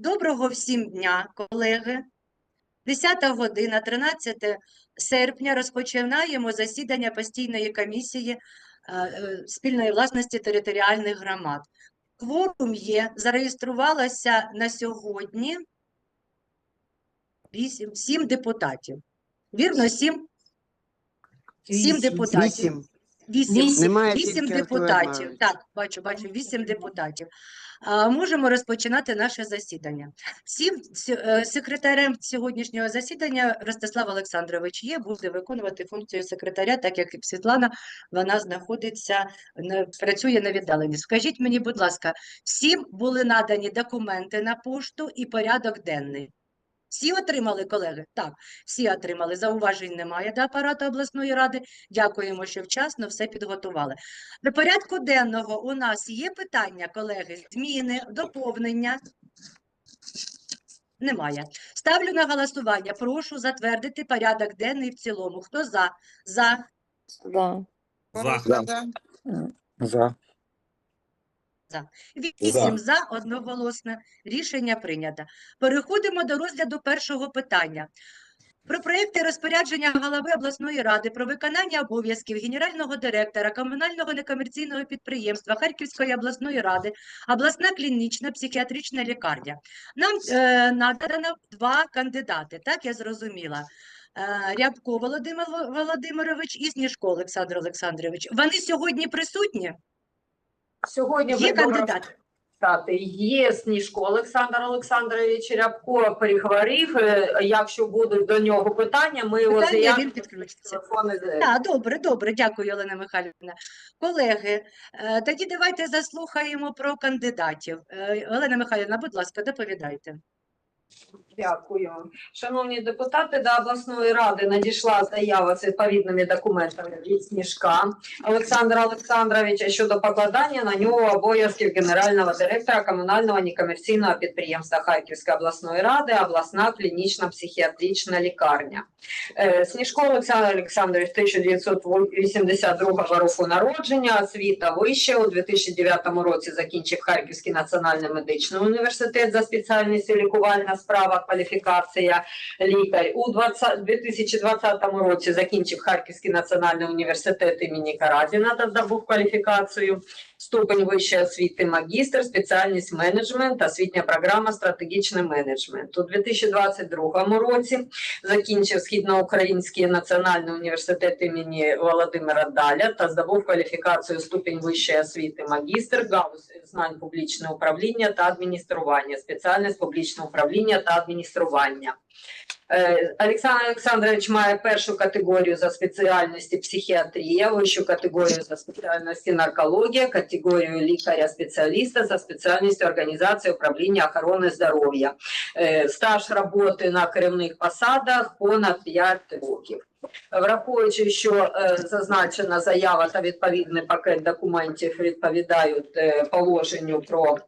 Доброго всім дня, колеги. 10 година, 13 серпня розпочинаємо засідання постійної комісії е, е, спільної власності територіальних громад. Кворум є, зареєструвалося на сьогодні 8, 7 депутатів. Вірно, 7? 7 депутатів. Вісім. Вісім, депутатів. Так, бачу, бачу, вісім депутатів. Можемо розпочинати наше засідання. Всім е, секретарем сьогоднішнього засідання Ростислав Олександрович є, буде виконувати функцію секретаря, так як і Світлана, вона знаходиться, на- працює на віддаленні. Скажіть мені, будь ласка, всім були надані документи на пошту і порядок денний? Всі отримали, колеги? Так, всі отримали. Зауважень немає до апарату обласної ради. Дякуємо, що вчасно все підготували. До порядку денного у нас є питання, колеги, зміни, доповнення? Немає. Ставлю на голосування. Прошу затвердити порядок денний в цілому. Хто за? За. Да. За. Вісім за, одноголосно. Рішення прийнято. Переходимо до розгляду першого питання. Про проекти розпорядження голови обласної ради про виконання обов'язків генерального директора комунального некомерційного підприємства Харківської обласної ради, обласна клінічна психіатрична лікарня. Нам е, надано два кандидати, так я зрозуміла. Е, Рябко Володимир Володимирович і Сніжко Олександр Олександрович. Вони сьогодні присутні? Сьогодні Є кандидат? Стати Є Сніжко Олександр Олександрович Рябко переговорив. Е, Якщо будуть до нього питання, ми його заявимо телефони. Так, добре, добре, дякую, Олена Михайлівна. Колеги, е, тоді давайте заслухаємо про кандидатів. Е, Олена Михайлівна, будь ласка, доповідайте. Дякую. Шановні депутати, до обласної ради надійшла заява з відповідними документами від Сніжка Олександра Олександровича щодо покладання на нього обов'язків генерального директора комунального некомерційного підприємства Харківської обласної ради, обласна клінічна психіатрична лікарня. Е, Сніжко Олександр Олександрович 1982 року народження, освіта вища. У 2009 році закінчив Харківський національний медичний університет за спеціальністю лікувальна справа, кваліфікація лікар. У 20 2020 році закінчив Харківський національний університет імені Каразіна та здобув кваліфікацію. Ступень вищої освіти магістр, спеціальність менеджмент, освітня програма стратегічний менеджмент. У 2022 році закінчив Східноукраїнський національний університет імені Володимира Даля та здобув кваліфікацію ступінь вищої освіти магістр, галузь знань публічного управління та адміністрування, спеціальність публічне управління та адміністрування. Е, Олександр Олександрович має першу категорію за спеціальності психіатрія, вищу категорію за спеціальності наркологія, категорію лікаря-спеціаліста за спеціальністю організації управління охорони здоров'я. Е, Стаж роботи на керівних посадах понад 5 років. Враховуючи, що е, зазначена заява та відповідний пакет документів відповідають положенню про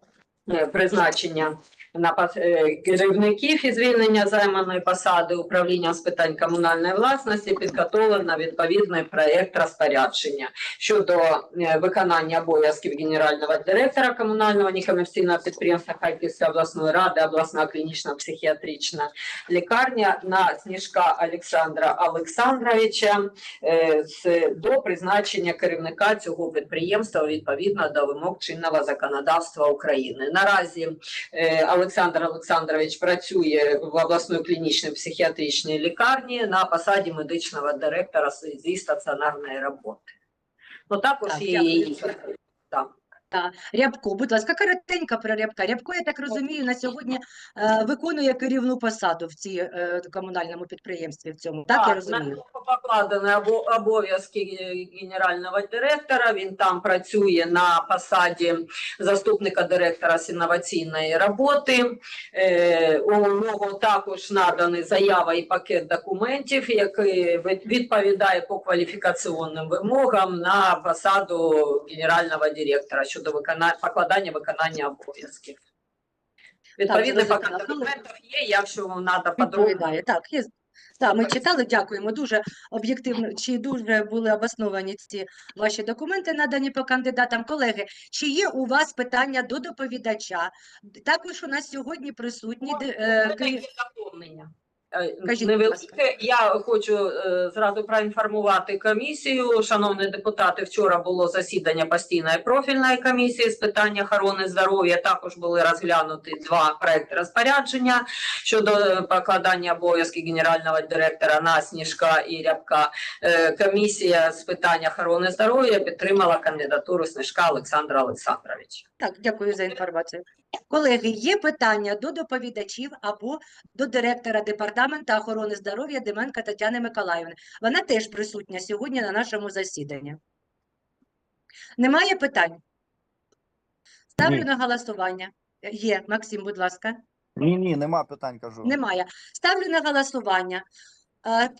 призначення на е, керівників і звільнення займаної посади управління з питань комунальної власності підготовлено відповідний проєкт розпорядження щодо е, виконання обов'язків генерального директора комунального некомерційного підприємства Харківської обласної ради, обласна клінічна психіатрична лікарня на Сніжка Олександра Олександровича е, до призначення керівника цього підприємства відповідно до вимог чинного законодавства України. Наразі Олександр Олександрович працює в обласної клінічної психіатричній лікарні на посаді медичного директора зі стаціонарної роботи. Ну також Так, є. так. Рябко, будь ласка, коротенько про Рябка. Рябко, я так розумію, на сьогодні е, виконує керівну посаду в цій е, комунальному підприємстві в цьому. Так, я на розумію? покладені обов'язки генерального директора. Він там працює на посаді заступника директора з інноваційної роботи. Е, У нього також надані заява і пакет документів, який відповідає по кваліфікаційним вимогам на посаду генерального директора щодо виконання покладання виконання обов'язків. Відповідний пакет документів є, якщо вам треба подробно. Так, є, Так, ми читали, дякуємо. Дуже об'єктивно, чи дуже були обосновані ці ваші документи, надані по кандидатам. Колеги, чи є у вас питання до доповідача? Також у нас сьогодні присутні де- е. Е, Кажіть. Невелике. Я хочу е, зразу проінформувати комісію. Шановні депутати, вчора було засідання постійної профільної комісії з питань охорони здоров'я. Також були розглянуті два проекти розпорядження щодо е, покладання обов'язків генерального директора на Сніжка і Рябка. Е, Комісія з питань охорони здоров'я підтримала кандидатуру Сніжка Олександра Олександровича. Так, дякую за інформацію. Колеги, є питання до доповідачів або до директора департаменту охорони здоров'я Деменка Тетяни Миколаївни. Вона теж присутня сьогодні на нашому засіданні. Немає питань? Ставлю Ні. на голосування. Є, Максим, будь ласка. Ні, ні, нема питань, кажу. Немає. Ставлю на голосування.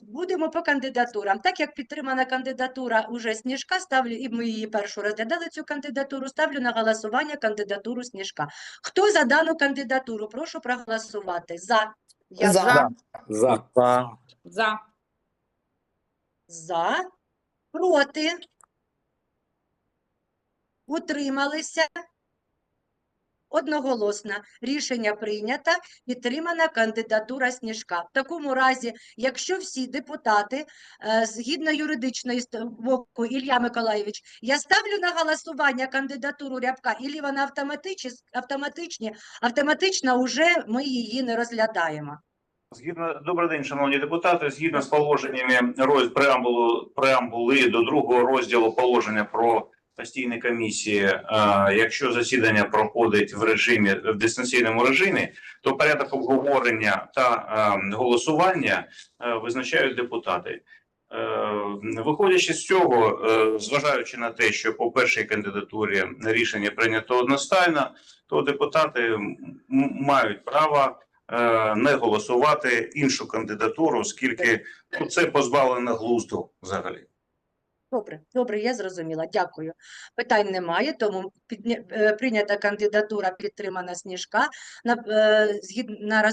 Будемо по кандидатурам. Так як підтримана кандидатура уже Сніжка, ставлю, і ми її першу розглядали цю кандидатуру, ставлю на голосування кандидатуру Сніжка. Хто за дану кандидатуру? Прошу проголосувати. За. Я За. За. За. За. За. Проти. Утрималися. Одноголосно. Рішення прийнято. Підтримана кандидатура Сніжка. В такому разі, якщо всі депутати, е, згідно юридичної боку, Ілля Миколайович, я ставлю на голосування кандидатуру Рябка, і вона автоматичні, автоматичні, автоматично уже ми її не розглядаємо. Згідно добрий день, шановні депутати. Згідно з положеннями роз преамбулу преамбули до другого розділу положення про постійні комісії, якщо засідання проходить в режимі в дистанційному режимі, то порядок обговорення та голосування визначають депутати. Е, Виходячи з цього, е, зважаючи на те, що по першій кандидатурі рішення прийнято одностайно, то депутати мають право е, не голосувати іншу кандидатуру, оскільки це позбавлено глузду взагалі. Добре, добре, я зрозуміла. Дякую. Питань немає, тому е, прийнята кандидатура підтримана Сніжка на, е, на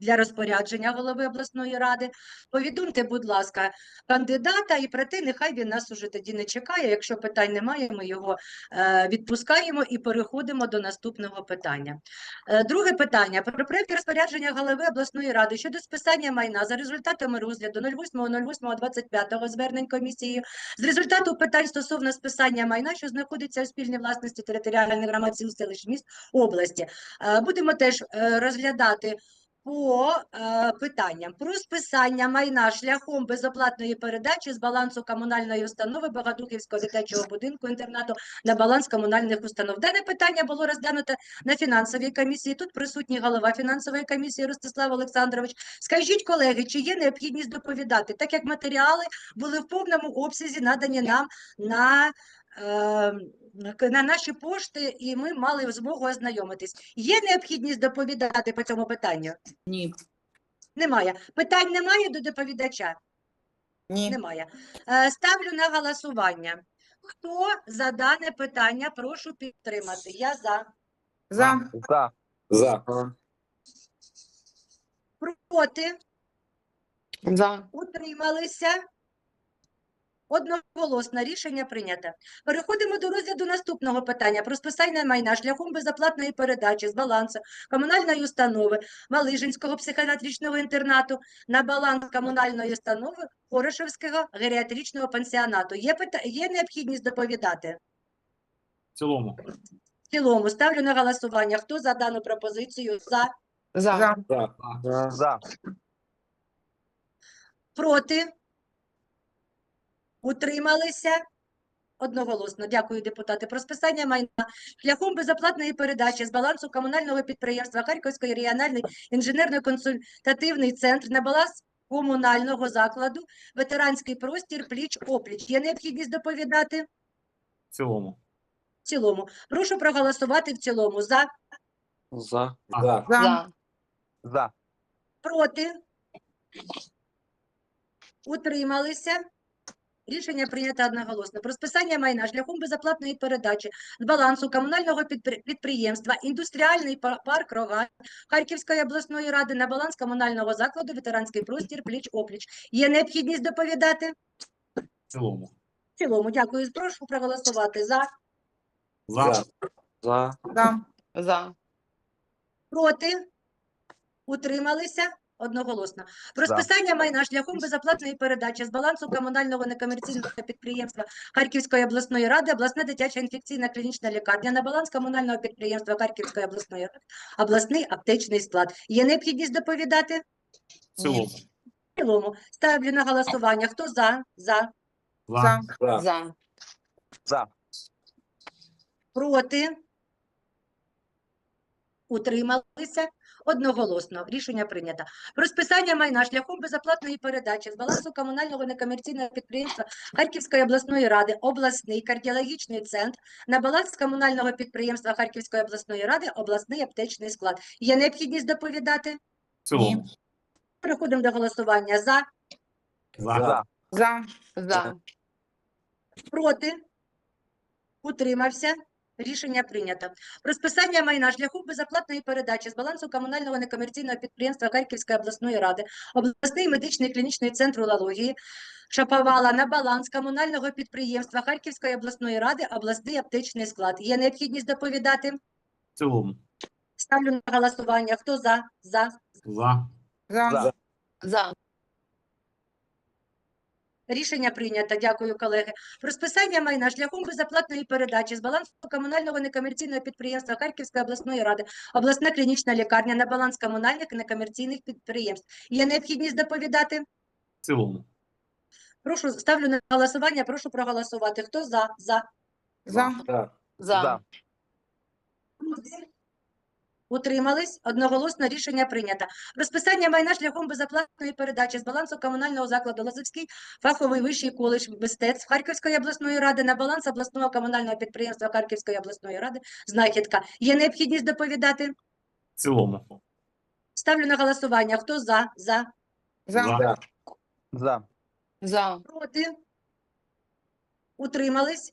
для розпорядження голови обласної ради. Повідомте, будь ласка, кандидата і про те, нехай він нас уже тоді не чекає. Якщо питань немає, ми його е, відпускаємо і переходимо до наступного питання. Друге питання про проект розпорядження голови обласної ради щодо списання майна за результатами розгляду 08.08.25 звернень комісії з результату питань стосовно списання майна, що знаходиться у спільній власності територіальних громад сіл, селищ, міст області, е, будемо теж е, розглядати по е, питанням про списання майна шляхом безоплатної передачі з балансу комунальної установи Богодухівського дитячого будинку інтернату на баланс комунальних установ. Дане питання було розглянуто на фінансовій комісії. Тут присутній голова фінансової комісії Ростислав Олександрович. Скажіть, колеги, чи є необхідність доповідати, так як матеріали були в повному обсязі надані нам на, е, на наші пошти, і ми мали змогу ознайомитись. Є необхідність доповідати по цьому питанню? Ні. Немає. Питань немає до доповідача? Ні. Немає. Е, Ставлю на голосування. Хто за дане питання, прошу підтримати. Я за. За. За. За. Проти? За. Утрималися? Одноголосно рішення прийнято. Переходимо до розгляду наступного питання про списання майна шляхом безоплатної передачі з балансу комунальної установи Малижинського психіатричного інтернату на баланс комунальної установи Хорошевського геріатричного пансіонату. Є, пита... Є необхідність доповідати? В цілому. В цілому ставлю на голосування. Хто за дану пропозицію? За. За. За. За. Проти? Утрималися? Одноголосно. Дякую, депутати. Про списання майна шляхом безоплатної передачі з балансу комунального підприємства Харківський регіональний інженерно-консультативний центр на баланс комунального закладу ветеранський простір пліч-опліч. Є необхідність доповідати? В цілому. В цілому. Прошу проголосувати в цілому. За? За. За. За. Проти? Утрималися? Рішення прийнято одноголосно. Про списання майна шляхом безоплатної передачі з балансу комунального підприємства «Індустріальний парк Рогань» Харківської обласної ради на баланс комунального закладу «Ветеранський простір пліч-опліч». Є необхідність доповідати? В цілому. В цілому, дякую. Прошу проголосувати за, За. За. За. За. проти, утрималися одноголосно. Про списання майна шляхом безоплатної передачі з балансу комунального некомерційного підприємства Харківської обласної ради обласна дитяча інфекційна клінічна лікарня на баланс комунального підприємства Харківської обласної ради обласний аптечний склад. Є необхідність доповідати? В цілому. В цілому. Ставлю на голосування. Хто за? За. За. За. За. За. За. Проти? Утрималися? Одноголосно. Рішення прийнято. Про списання майна шляхом безоплатної передачі з балансу комунального некомерційного підприємства Харківської обласної ради обласний кардіологічний центр на баланс комунального підприємства Харківської обласної ради обласний аптечний склад. Є необхідність доповідати? Цілому. Переходимо до голосування. За? За. За. За. За. Проти? Утримався? Рішення прийнято. Про списання майна шляхом безоплатної передачі з балансу комунального некомерційного підприємства Харківської обласної ради, обласний медичний клінічний центр урології Шаповала на баланс комунального підприємства Харківської обласної ради, обласний аптечний склад. Є необхідність доповідати? В цілому. Ставлю на голосування. Хто за? За. За. За. За. За. Рішення прийнято. Дякую, колеги. Про списання майна шляхом безоплатної передачі з балансу комунального некомерційного підприємства Харківської обласної ради, обласна клінічна лікарня на баланс комунальних некомерційних підприємств. Є необхідність доповідати? В цілому. Прошу ставлю на голосування. Прошу проголосувати. Хто за? За. За. За. За. Утримались? Одноголосно рішення прийнято. Розписання майна шляхом безоплатної передачі з балансу комунального закладу Лозовський фаховий вищий коледж мистецтв Харківської обласної ради на баланс обласного комунального підприємства Харківської обласної ради «Знахідка». Є необхідність доповідати? В цілому. Ставлю на голосування. Хто за? За. За. За. За. За. Проти? Утримались?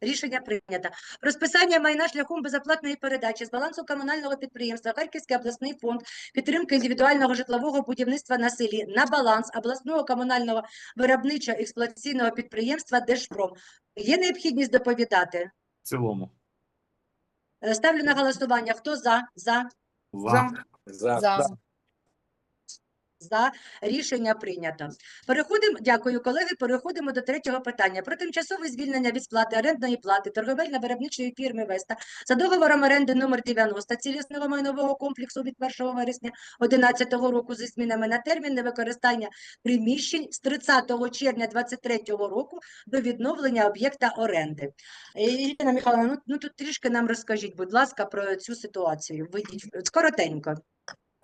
Рішення прийнято. Розписання майна шляхом безоплатної передачі з балансу комунального підприємства Харківський обласний фонд підтримки індивідуального житлового будівництва на селі на баланс обласного комунального виробничого експлуатаційного підприємства Держпром. Є необхідність доповідати? В цілому. Е, Ставлю на голосування. Хто за? За. За. За. За. За. Рішення прийнято. Переходимо, дякую, колеги. Переходимо до третього питання про тимчасове звільнення від сплати орендної плати торговельно-виробничої фірми Веста за договором оренди номер 90 цілісного майнового комплексу від 1 вересня 2011 року зі змінами на термін невикористання приміщень з 30 червня 2023 року до відновлення об'єкта оренди. Е, Ірина Михайловна, ну, ну тут трішки нам розкажіть, будь ласка, про цю ситуацію. Вийдіть коротенько.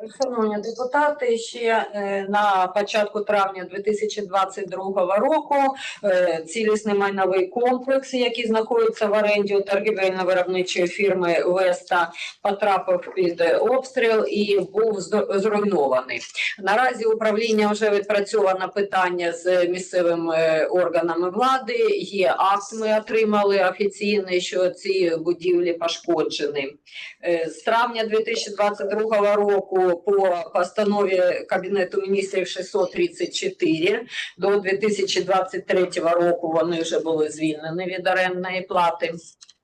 Шановні депутати, ще е, на початку травня 2022 року е, цілісний майновий комплекс, який знаходиться в оренді у торгівельно-виробничої фірми Веста, потрапив під обстріл і був зруйнований. Наразі управління вже відпрацьовано питання з місцевими органами влади. Є акт, ми отримали офіційний, що ці будівлі пошкоджені. Е, З травня 2022 року по постанові Кабінету міністрів 634 до 2023 року вони вже були звільнені від орендної плати.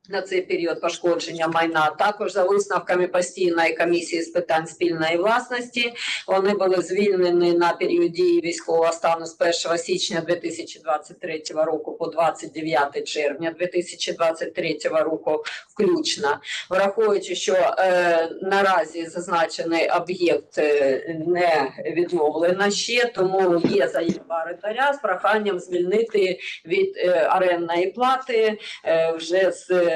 На цей період пошкодження майна. Також за висновками постійної комісії з питань спільної власності вони були звільнені на період дії військового стану з 1 січня 2023 року по 29 червня 2023 року включно. Враховуючи, що е, наразі зазначений об'єкт е, не відновлено ще, тому є заява орендаря з проханням звільнити від е, орендної плати е, вже з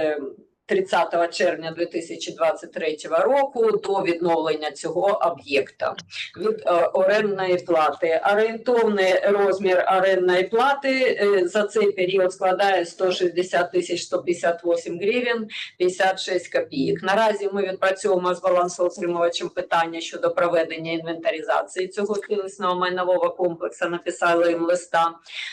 30 червня 2023 року до відновлення цього об'єкта від е, орендної плати. Орієнтовний розмір орендної плати е, за цей період складає 160 тисяч 158 гривень 56 копійок. Наразі ми відпрацьовуємо з балансоутримувачем питання щодо проведення інвентаризації цього цілісного майнового комплексу. Написали їм листа,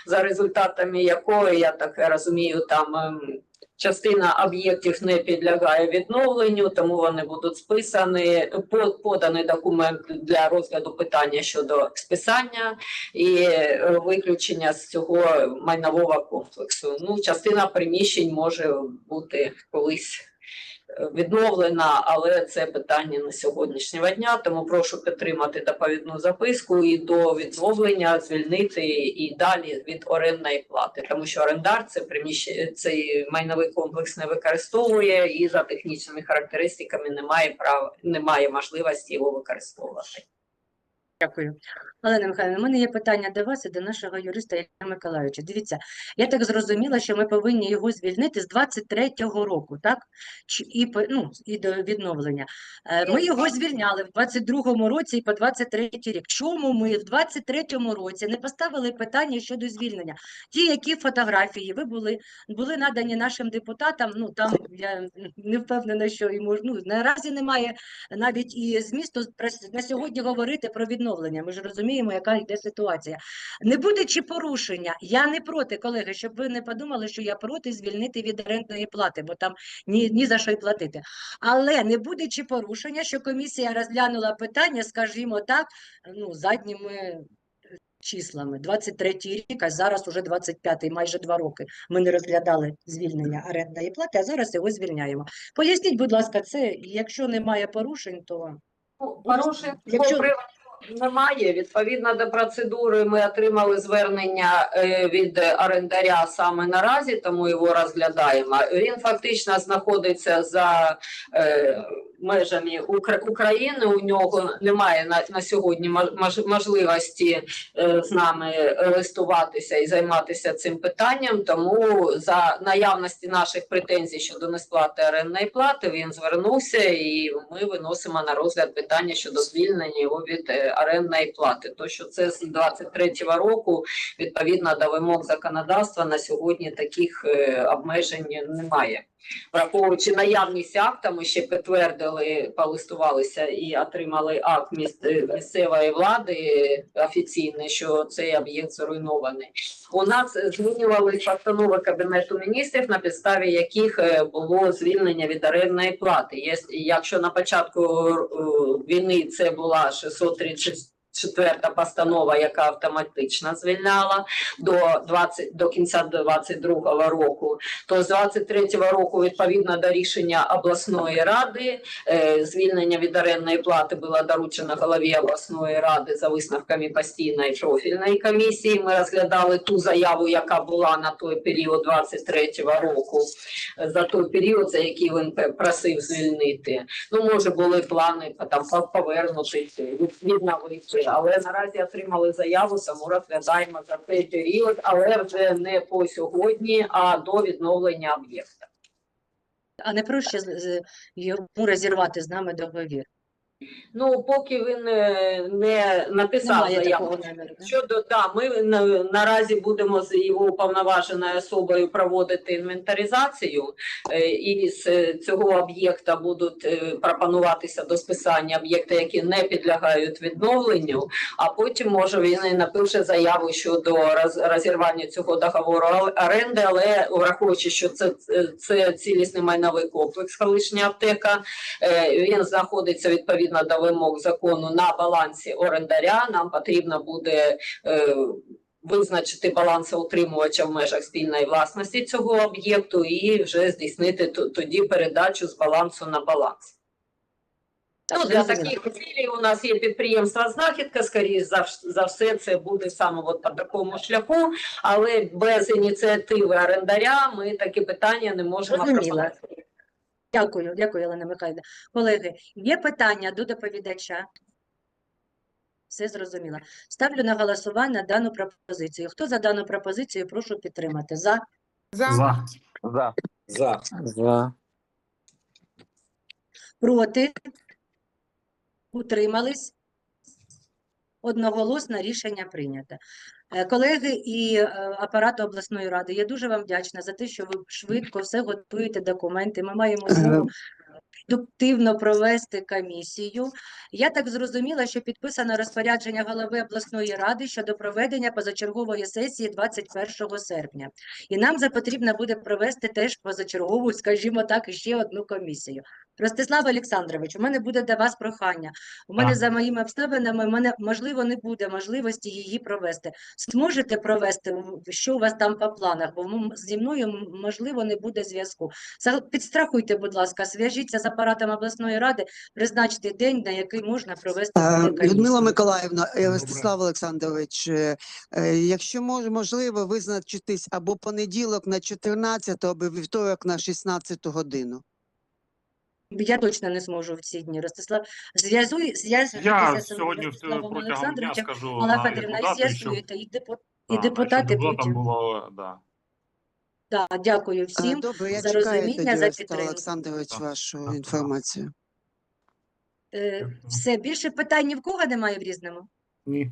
за результатами якої, я так розумію, там ем, частина об'єктів не підлягає відновленню, тому вони будуть списані. По- Поданий документ для розгляду питання щодо списання і е, виключення з цього майнового комплексу. Ну, частина приміщень може бути колись відновлена, але це питання на сьогоднішнього дня. Тому прошу підтримати доповідну записку і до відновлення звільнити і далі від орендної плати, тому що орендар це приміщення, цей майновий комплекс не використовує і за технічними характеристиками немає права, немає можливості його використовувати. Дякую. Олена Михайловна, у мене є питання до вас і до нашого юриста Ілля Миколайовича. Дивіться, я так зрозуміла, що ми повинні його звільнити з 23-го року, так? Чи- І, ну, і до відновлення. Е, Ми його звільняли в 22-му році і по 23-й рік. Чому ми в 23-му році не поставили питання щодо звільнення? Ті, які фотографії ви були, були надані нашим депутатам, ну там я не впевнена, що і мож... ну, наразі немає навіть і змісту на сьогодні говорити про відновлення. Ми ж розуміємо, яка йде ситуація. Не буде чи порушення. Я не проти, колеги, щоб ви не подумали, що я проти звільнити від орендної плати, бо там ні, ні за що й платити. Але не буде чи порушення, що комісія розглянула питання, скажімо так, ну, задніми е, числами. 23-й рік, а зараз уже 25-й, майже два роки. Ми не розглядали звільнення орендної плати, а зараз його звільняємо. Поясніть, будь ласка, це, якщо немає порушень, то Ну, Порушень Якщо- по приводу немає. Відповідно до процедури, ми отримали звернення е, від орендаря саме наразі, тому його розглядаємо. Він фактично знаходиться за е, межами України. У нього немає на, на сьогодні мож- мож- можливості е, з нами листуватися і займатися цим питанням. Тому за наявності наших претензій щодо несплати орендної плати він звернувся, і ми виносимо на розгляд питання щодо звільнення його від е, орендної плати. То що це з 23-го року відповідно до вимог законодавства на сьогодні таких е, обмежень немає. Враховуючи наявність акта, ми ще підтвердили, полистувалися і отримали акт е, місцевої влади офіційний, що цей об'єкт зруйнований. У нас е, змінювали постанови Кабінету міністрів, на підставі яких е, було звільнення від орендної плати. Якщо на початку е, війни це була 630 Четверта постанова, яка автоматично звільняла до 20, до кінця 22 року, то з 23 року, відповідно до рішення обласної ради, е, звільнення від орендної плати було доручено голові обласної ради за висновками постійної профільної комісії. Ми розглядали ту заяву, яка була на той період 23 року, е, за той період, за який він просив звільнити. Ну, може, були плани там повернути відновити, але наразі отримали заяву, тому розглядаємо за цей період, але вже не по сьогодні, а до відновлення об'єкта. а не проще йому розірвати з нами договір. Ну, поки він е, не написав Немає заяву. такого наміру. да? Щодо да, ми на, наразі будемо з його уповноваженою особою проводити інвентаризацію, е, і з цього об'єкта будуть е, пропонуватися до списання об'єкти, які не підлягають відновленню. А потім може він і напише заяву щодо роз, розірвання цього договору оренди, але враховуючи, що це, це цілісний майновий комплекс, колишня аптека, Е, він знаходиться відповідно до вимог закону на балансі орендаря. Нам потрібно буде е, визначити балансоутримувача в межах спільної власності цього об'єкту і вже здійснити тоді передачу з балансу на баланс. Ну, для таких цілей у нас є підприємство знахідка, скоріш за, за все, це буде саме от по такому шляху, але без ініціативи орендаря ми такі питання не можемо пропонувати. Дякую, дякую, Олена Михайлівна. Колеги, є питання до доповідача? Все зрозуміло. Ставлю на голосування дану пропозицію. Хто за дану пропозицію, прошу підтримати. За. За. За. За. За. За. Проти? Утримались? Одноголосно рішення прийнято. Е, Колеги і е, апарату обласної ради, я дуже вам вдячна за те, що ви швидко все готуєте документи. Ми маємо змогу продуктивно провести комісію. Я так зрозуміла, що підписано розпорядження голови обласної ради щодо проведення позачергової сесії 21 серпня. І нам за потрібно буде провести теж позачергову, скажімо так, ще одну комісію. Ростислав Олександрович, у мене буде до вас прохання. У мене Так. за моїми обставинами, у мене можливо не буде можливості її провести. Зможете провести, що у вас там по планах? Бо зі мною можливо не буде зв'язку. За- Підстрахуйте, будь ласка, зв'яжіться з апаратом обласної ради, призначте день, на який можна провести буде Людмила. Миколаївна, е, Ростислав Олександрович, е, е, якщо мож, можливо, визначитись або понеділок на 14, або вівторок на 16 годину. Я точно не зможу в ці дні. Ростислав, зв'язуй, зв'язуйтеся Я з сьогодні Ростиславом Олександровичем, скажу Федорівна, і з'ясуєте, і, депу- да, щоб депутати потім. було, да. Да, дякую всім. Добре, я за розуміння, тоді, за Ростислав підтримку. Олександрович, Так, вашу так, інформацію. Е, Все, більше питань ні в кого немає в різному? Ні.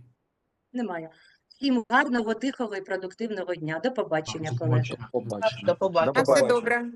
Немає. Всім гарного, тихого і продуктивного дня. До побачення, колеги. побачення. Побачення. До побачення. До все побачення. добре.